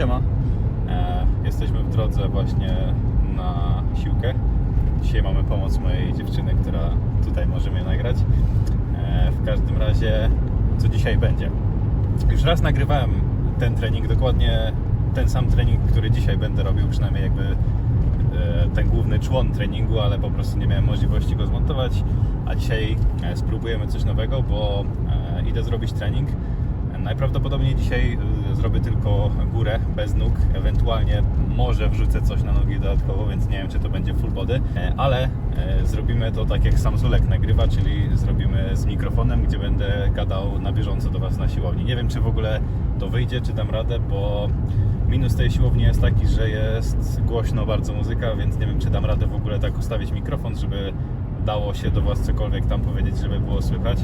Siema. E, jesteśmy w drodze właśnie na siłkę. Dzisiaj mamy pomoc mojej dziewczyny, która tutaj może mnie nagrać. E, w każdym razie, co dzisiaj będzie? Już raz nagrywałem ten trening, dokładnie ten sam trening, który dzisiaj będę robił, przynajmniej jakby e, ten główny człon treningu, ale po prostu nie miałem możliwości go zmontować. A dzisiaj e, spróbujemy coś nowego, bo e, idę zrobić trening. Najprawdopodobniej dzisiaj y, zrobię tylko górę bez nóg, ewentualnie może wrzucę coś na nogi dodatkowo, więc nie wiem czy to będzie full body, E, ale e, zrobimy to tak jak sam Zulek nagrywa, czyli zrobimy z mikrofonem, gdzie będę gadał na bieżąco do Was na siłowni. Nie wiem czy w ogóle to wyjdzie, czy dam radę, bo minus tej siłowni jest taki, że jest głośno bardzo muzyka, więc nie wiem czy dam radę w ogóle tak ustawić mikrofon, żeby dało się do Was cokolwiek tam powiedzieć, żeby było słychać.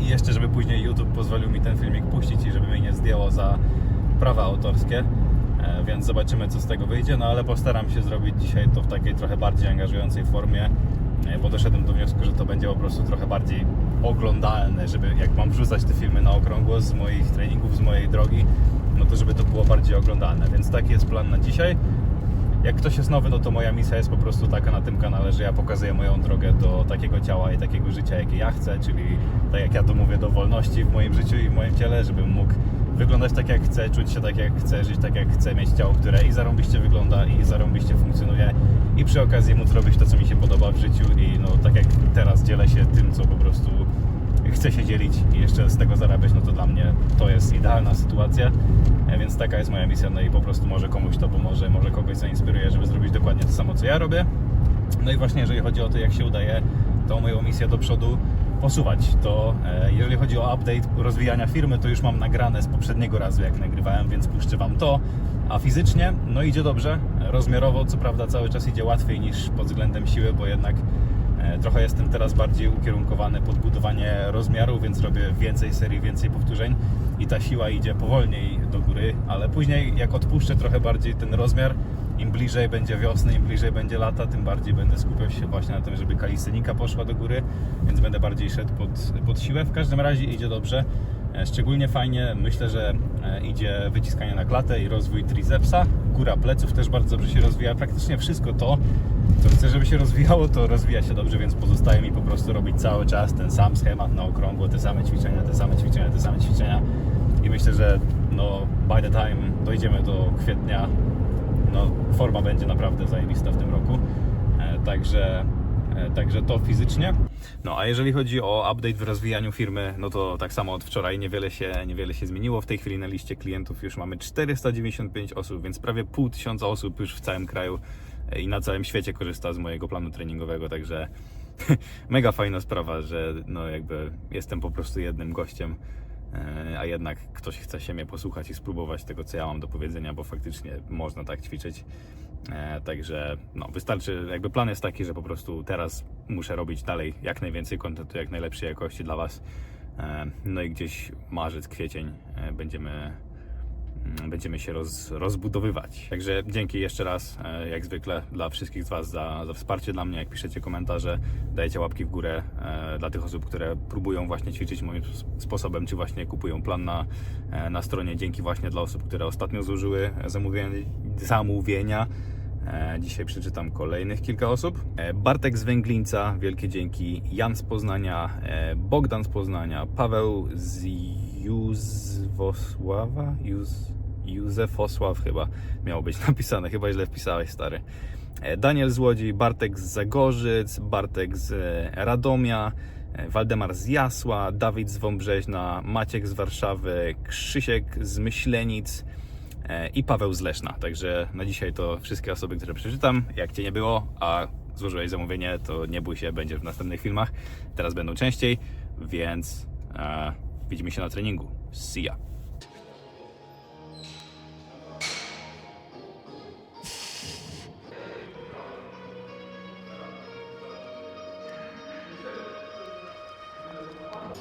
I jeszcze, żeby później YouTube pozwolił mi ten filmik puścić i żeby mnie nie zdjęło za prawa autorskie. E, Więc zobaczymy, co z tego wyjdzie. No ale postaram się zrobić dzisiaj to w takiej trochę bardziej angażującej formie, e, bo doszedłem do wniosku, że to będzie po prostu trochę bardziej oglądalne, żeby jak mam wrzucać te filmy na okrągło z moich treningów, z mojej drogi, no to żeby to było bardziej oglądalne. Więc taki jest plan na dzisiaj. Jak ktoś jest nowy, no to moja misja jest po prostu taka na tym kanale, że ja pokazuję moją drogę do takiego ciała i takiego życia, jakie ja chcę, czyli tak jak ja to mówię, do wolności w moim życiu i w moim ciele, żebym mógł wyglądać tak jak chcę, czuć się tak jak chcę, żyć tak jak chcę, mieć ciało, które i zarąbiście wygląda i zarąbiście funkcjonuje i przy okazji móc robić to, co mi się podoba w życiu i no tak jak teraz dzielę się tym, co po prostu chcę się dzielić i jeszcze z tego zarabiać, no to dla mnie to jest idealna sytuacja, E, więc taka jest moja misja, no i po prostu może komuś to pomoże, może kogoś zainspiruje, żeby zrobić dokładnie to samo, co ja robię. No i właśnie, jeżeli chodzi o to, jak się udaje tą moją misję do przodu posuwać, to e, jeżeli chodzi o update rozwijania firmy, to już mam nagrane z poprzedniego razu, jak nagrywałem, więc puszczę Wam to. A fizycznie, no idzie dobrze. Rozmiarowo, co prawda, cały czas idzie łatwiej niż pod względem siły, bo jednak Trochę jestem teraz bardziej ukierunkowany pod budowanie rozmiaru, więc robię więcej serii, więcej powtórzeń i ta siła idzie powolniej do góry, ale później jak odpuszczę trochę bardziej ten rozmiar, im bliżej będzie wiosny, im bliżej będzie lata, tym bardziej będę skupiał się właśnie na tym, żeby kalistynika poszła do góry, więc będę bardziej szedł pod, pod siłę. W każdym razie idzie dobrze. E, Szczególnie fajnie myślę, że e, idzie wyciskanie na klatę i rozwój tricepsa. Góra pleców też bardzo dobrze się rozwija. Praktycznie wszystko to, co chcę, żeby się rozwijało, to rozwija się dobrze, więc pozostaje mi po prostu robić cały czas ten sam schemat na okrągło, te same ćwiczenia, te same ćwiczenia, te same ćwiczenia. I myślę, że no, by the time dojdziemy do kwietnia, no, forma będzie naprawdę zajebista w tym roku. E, Także, także to fizycznie. No a jeżeli chodzi o update w rozwijaniu firmy, no to tak samo od wczoraj niewiele się, niewiele się zmieniło. W tej chwili na liście klientów już mamy 495 osób, więc prawie pół tysiąca osób już w całym kraju e, i na całym świecie korzysta z mojego planu treningowego, także mega fajna sprawa, że no jakby jestem po prostu jednym gościem, e, a jednak ktoś chce się mnie posłuchać i spróbować tego, co ja mam do powiedzenia, bo faktycznie można tak ćwiczyć. E, Także no, wystarczy, jakby plan jest taki, że po prostu teraz muszę robić dalej jak najwięcej kontentu, jak najlepszej jakości dla Was. E, No i gdzieś marzec, kwiecień e, będziemy, będziemy się roz, rozbudowywać. Także dzięki jeszcze raz, e, jak zwykle, dla wszystkich z Was za, za wsparcie dla mnie. Jak piszecie komentarze, dajecie łapki w górę e, dla tych osób, które próbują właśnie ćwiczyć moim sp- sposobem, czy właśnie kupują plan na, e, na stronie. Dzięki właśnie dla osób, które ostatnio złożyły zamówienia. zamówienia. Dzisiaj przeczytam kolejnych kilka osób. Bartek z Węglińca, wielkie dzięki. Jan z Poznania, Bogdan z Poznania, Paweł z Józwosława, Józ, Józefosław chyba miało być napisane, chyba źle wpisałeś stary. E, Daniel z Łodzi, Bartek z Zagorzyc, Bartek z e, Radomia, e, Waldemar z Jasła, Dawid z Wąbrzeźna, Maciek z Warszawy, Krzysiek z Myślenic, i Paweł z Leszna. Także na dzisiaj to wszystkie osoby, które przeczytam. Jak Cię nie było, a złożyłeś zamówienie, to nie bój się, będziesz w następnych filmach. Teraz będą częściej, więc widzimy się na treningu. See ya!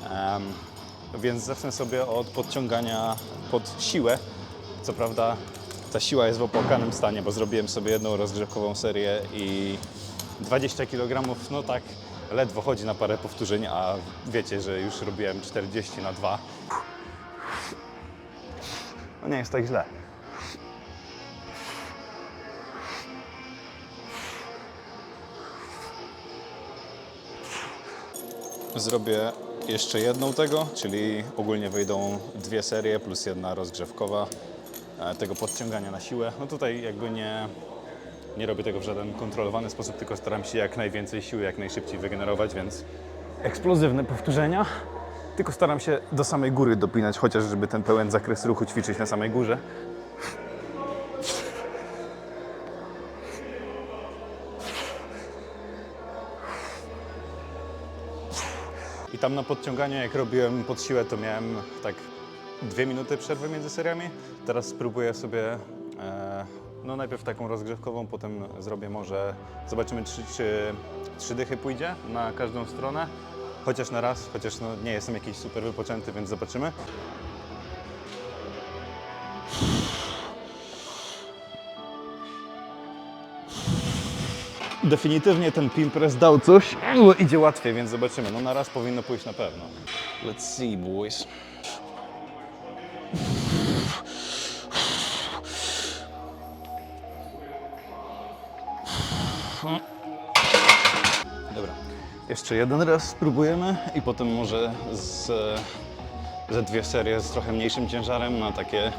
Em, więc zacznę sobie od podciągania pod siłę. Co prawda ta siła jest w opłakanym stanie, bo zrobiłem sobie jedną rozgrzewkową serię i 20 kg, no tak ledwo chodzi na parę powtórzeń, a wiecie, że już robiłem 40 na 2. No nie jest tak źle. Zrobię jeszcze jedną tego, czyli ogólnie wyjdą dwie serie plus jedna rozgrzewkowa e, tego podciągania na siłę. No tutaj jakby nie, nie robię tego w żaden kontrolowany sposób, tylko staram się jak najwięcej siły, jak najszybciej wygenerować, więc eksplozywne powtórzenia. Tylko staram się do samej góry dopinać, chociaż żeby ten pełen zakres ruchu ćwiczyć na samej górze. I tam na podciąganiu, jak robiłem pod siłę, to miałem tak dwie minuty przerwy między seriami. Teraz spróbuję sobie, no najpierw taką rozgrzewkową, potem zrobię może, zobaczymy czy, trzy dychy pójdzie na każdą stronę. Chociaż na raz, chociaż no, nie jestem jakiś super wypoczęty, więc zobaczymy. Definitywnie ten pin press dał coś. U, Idzie łatwiej, więc zobaczymy. No na raz powinno pójść na pewno. Let's see, boys. Jeszcze jeden raz spróbujemy i potem może z, ze dwie serie z trochę mniejszym ciężarem na takie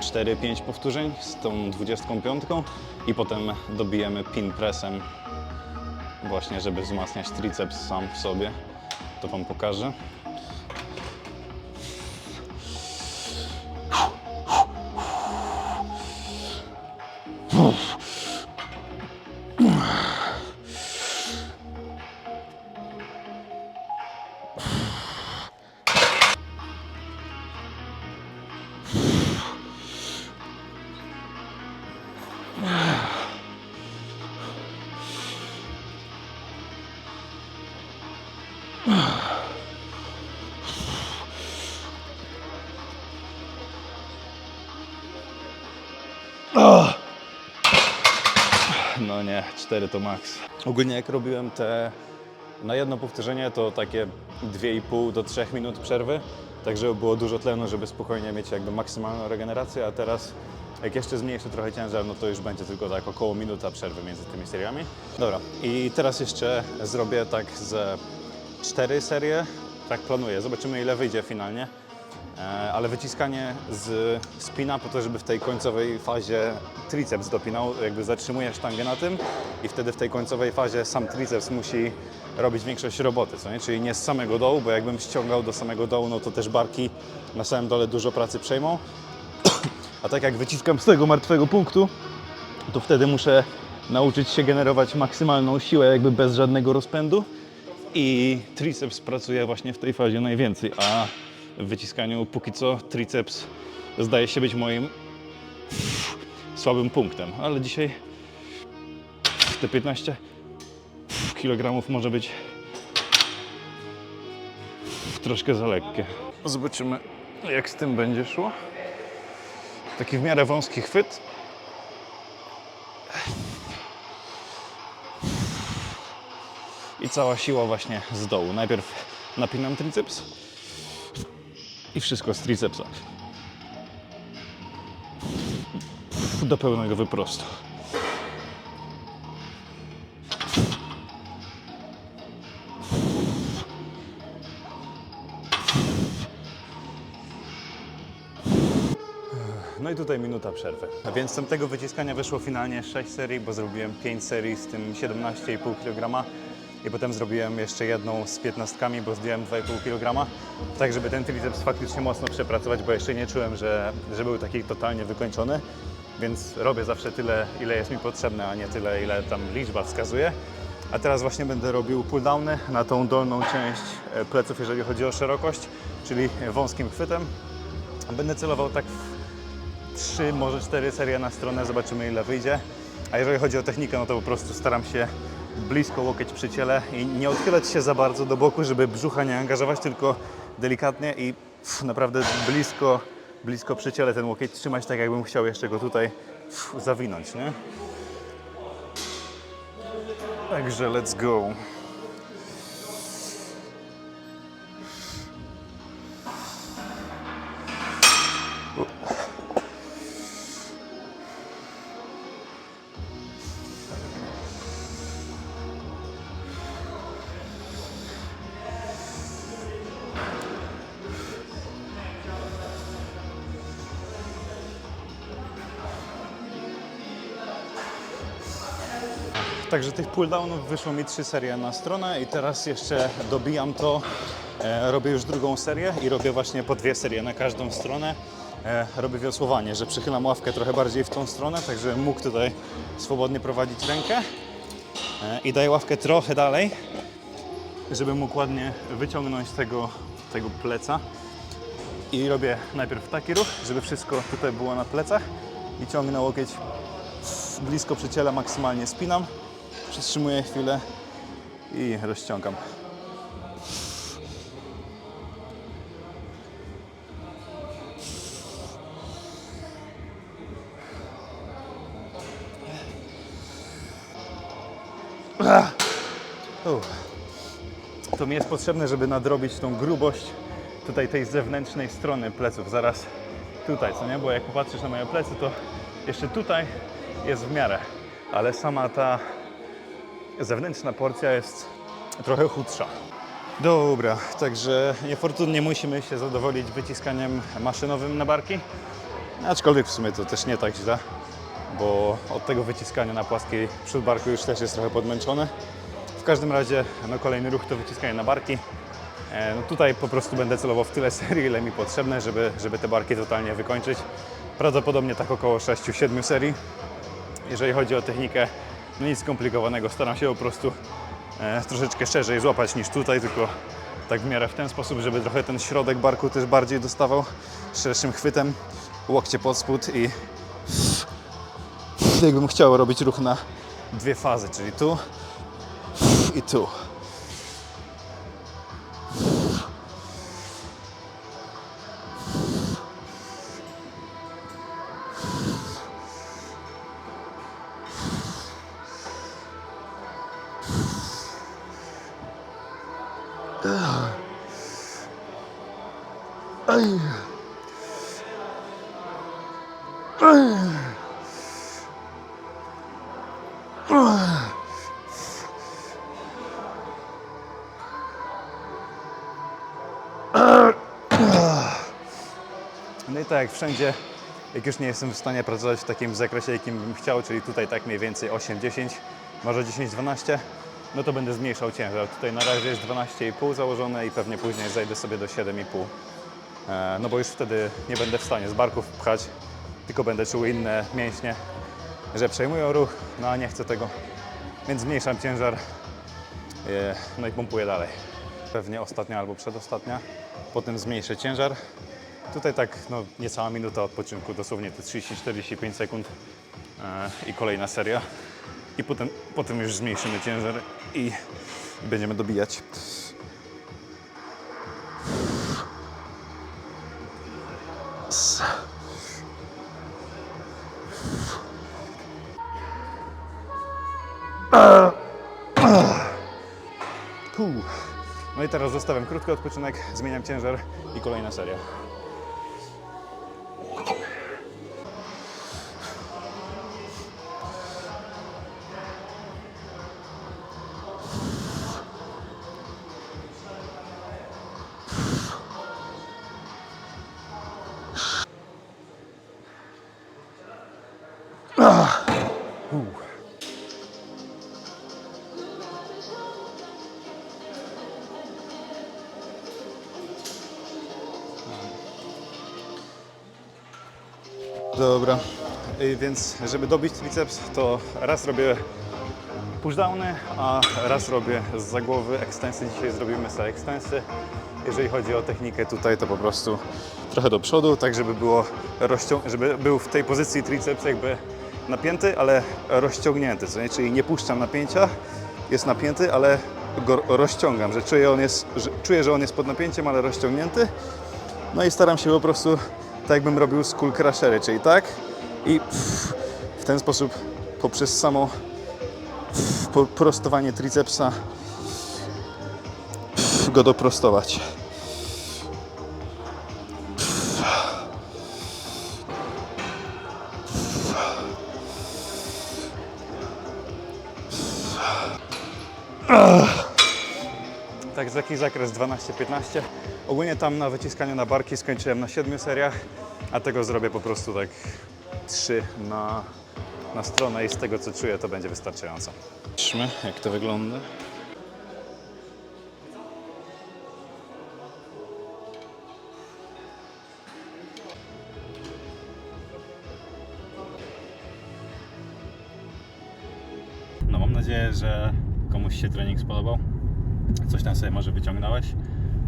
4-5 powtórzeń z tą 25 i potem dobijemy pin pressem właśnie, żeby wzmacniać triceps sam w sobie. To Wam pokażę. 4 to max. Ogólnie jak robiłem te na jedno powtórzenie to takie 2,5 do 3 minut przerwy, tak żeby było dużo tlenu, żeby spokojnie mieć jakby maksymalną regenerację, a teraz jak jeszcze zmniejszę trochę ciężar, no to już będzie tylko tak około minuta przerwy między tymi seriami. Dobra, i teraz jeszcze zrobię tak ze 4 serie, tak planuję, zobaczymy ile wyjdzie finalnie. E, ale wyciskanie z spina po to, żeby w tej końcowej fazie triceps dopinał, jakby zatrzymuje sztangę na tym i wtedy w tej końcowej fazie sam triceps musi robić większość roboty, co nie? Czyli nie z samego dołu, bo jakbym ściągał do samego dołu, no to też barki na samym dole dużo pracy przejmą. A tak jak wyciskam z tego martwego punktu, to wtedy muszę nauczyć się generować maksymalną siłę jakby bez żadnego rozpędu i triceps pracuje właśnie w tej fazie najwięcej, a w wyciskaniu póki co triceps zdaje się być moim słabym punktem, ale dzisiaj te 15 kg może być troszkę za lekkie. Zobaczymy jak z tym będzie szło. Taki w miarę wąski chwyt. I cała siła właśnie z dołu. Najpierw napinam triceps i wszystko z tricepsa. Do pełnego wyprostu. No i tutaj minuta przerwy. A więc z tego wyciskania wyszło finalnie 6 serii, bo zrobiłem 5 serii z tym 17,5 kg i potem zrobiłem jeszcze jedną z 15, bo zdjąłem 2,5 kg, tak żeby ten triceps faktycznie mocno przepracować, bo jeszcze nie czułem, że, że był taki totalnie wykończony, więc robię zawsze tyle, ile jest mi potrzebne, a nie tyle, ile tam liczba wskazuje. A teraz właśnie będę robił pulldowny na tą dolną część e, pleców, jeżeli chodzi o szerokość, czyli wąskim chwytem. Będę celował tak w 3, może 4 serie na stronę, zobaczymy ile wyjdzie. A jeżeli chodzi o technikę, no to po prostu staram się blisko łokieć przy ciele i nie odchylać się za bardzo do boku, żeby brzucha nie angażować, tylko delikatnie i pff, naprawdę blisko, blisko przy ciele ten łokieć trzymać, tak jakbym chciał jeszcze go tutaj pff, zawinąć, nie? Także let's go. Także tych pulldownów wyszło mi trzy serie na stronę i teraz jeszcze dobijam to. E, robię już drugą serię i robię właśnie po dwie serie na każdą stronę. E, robię wiosłowanie, że przychylam ławkę trochę bardziej w tą stronę, tak żebym mógł tutaj swobodnie prowadzić rękę. E, I daję ławkę trochę dalej, żeby mógł ładnie wyciągnąć tego, tego pleca. I robię najpierw taki ruch, żeby wszystko tutaj było na plecach i ciągnę łokieć blisko przy ciele, maksymalnie spinam, przytrzymuję chwilę i rozciągam. To mi jest potrzebne, żeby nadrobić tą grubość tutaj tej zewnętrznej strony pleców. Zaraz tutaj, co nie? Bo jak popatrzysz na moje plecy, to jeszcze tutaj jest w miarę, ale sama ta zewnętrzna porcja jest trochę chudsza. Dobra, także niefortunnie musimy się zadowolić wyciskaniem maszynowym na barki. Aczkolwiek w sumie to też nie tak źle, bo od tego wyciskania na płaskiej przód już też jest trochę podmęczony. W każdym razie no, kolejny ruch to wyciskanie na barki. E, No tutaj po prostu będę celował w tyle serii, ile mi potrzebne, żeby, żeby te barki totalnie wykończyć. Prawdopodobnie tak około 6-7 serii. Jeżeli chodzi o technikę, no nic skomplikowanego. Staram się po prostu e, troszeczkę szerzej złapać niż tutaj, tylko tak w miarę w ten sposób, żeby trochę ten środek barku też bardziej dostawał szerszym chwytem, łokcie pod spód i jakbym chciał robić ruch na dwie fazy, czyli tu i tu. I tak jak wszędzie, jak już nie jestem w stanie pracować w takim zakresie, jakim bym chciał, czyli tutaj tak mniej więcej 8-10, może 10-12, no to będę zmniejszał ciężar. Tutaj na razie jest 12,5 założone i pewnie później zejdę sobie do 7,5. E, No bo już wtedy nie będę w stanie z barków pchać, tylko będę czuł inne mięśnie, że przejmują ruch, no a nie chcę tego, więc zmniejszam ciężar, e, no i pompuję dalej. Pewnie ostatnia albo przedostatnia, potem zmniejszę ciężar. Tutaj tak no, niecała minuta odpoczynku, dosłownie te 30-45 sekund e, i kolejna seria. I potem, potem już zmniejszymy ciężar i będziemy dobijać. No i teraz zostawiam krótki odpoczynek, zmieniam ciężar i kolejna seria. Dobra, Y, więc żeby dobić triceps, to raz robię pushdowny, a raz robię z zagłowy ekstensy. Dzisiaj zrobimy sobie ekstensy. Jeżeli chodzi o technikę tutaj, to po prostu trochę do przodu, tak żeby było żeby był w tej pozycji triceps jakby napięty, ale rozciągnięty, co nie? czyli nie puszczam napięcia, jest napięty, ale go rozciągam, że czuję, on jest, że czuję, że on jest pod napięciem, ale rozciągnięty. No i staram się po prostu tak jakbym robił skull crushery, czyli tak i w ten sposób poprzez samo prostowanie tricepsa go doprostować. Także taki zakres 12-15. Ogólnie tam na wyciskaniu na barki skończyłem na 7 seriach, a tego zrobię po prostu tak 3 na na stronę i z tego co czuję to będzie wystarczająco. Patrzmy jak to wygląda. No mam nadzieję, że komuś się trening spodobał. Coś tam sobie może wyciągnąłeś.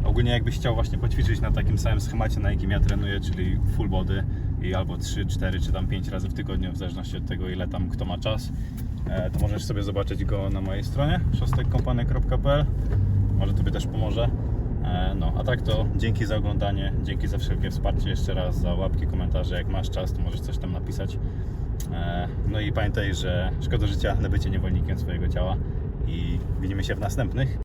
Ogólnie jakbyś chciał właśnie poćwiczyć na takim samym schemacie, na jakim ja trenuję, czyli full body i albo 3, 4 czy tam 5 razy w tygodniu, w zależności od tego ile tam kto ma czas, e, to możesz sobie zobaczyć go na mojej stronie szostekkompany.pl Może Tobie też pomoże. E, No, a tak to dzięki za oglądanie, dzięki za wszelkie wsparcie jeszcze raz, za łapki, komentarze. Jak masz czas, to możesz coś tam napisać. E, No i pamiętaj, że szkoda życia na bycie niewolnikiem swojego ciała i widzimy się w następnych.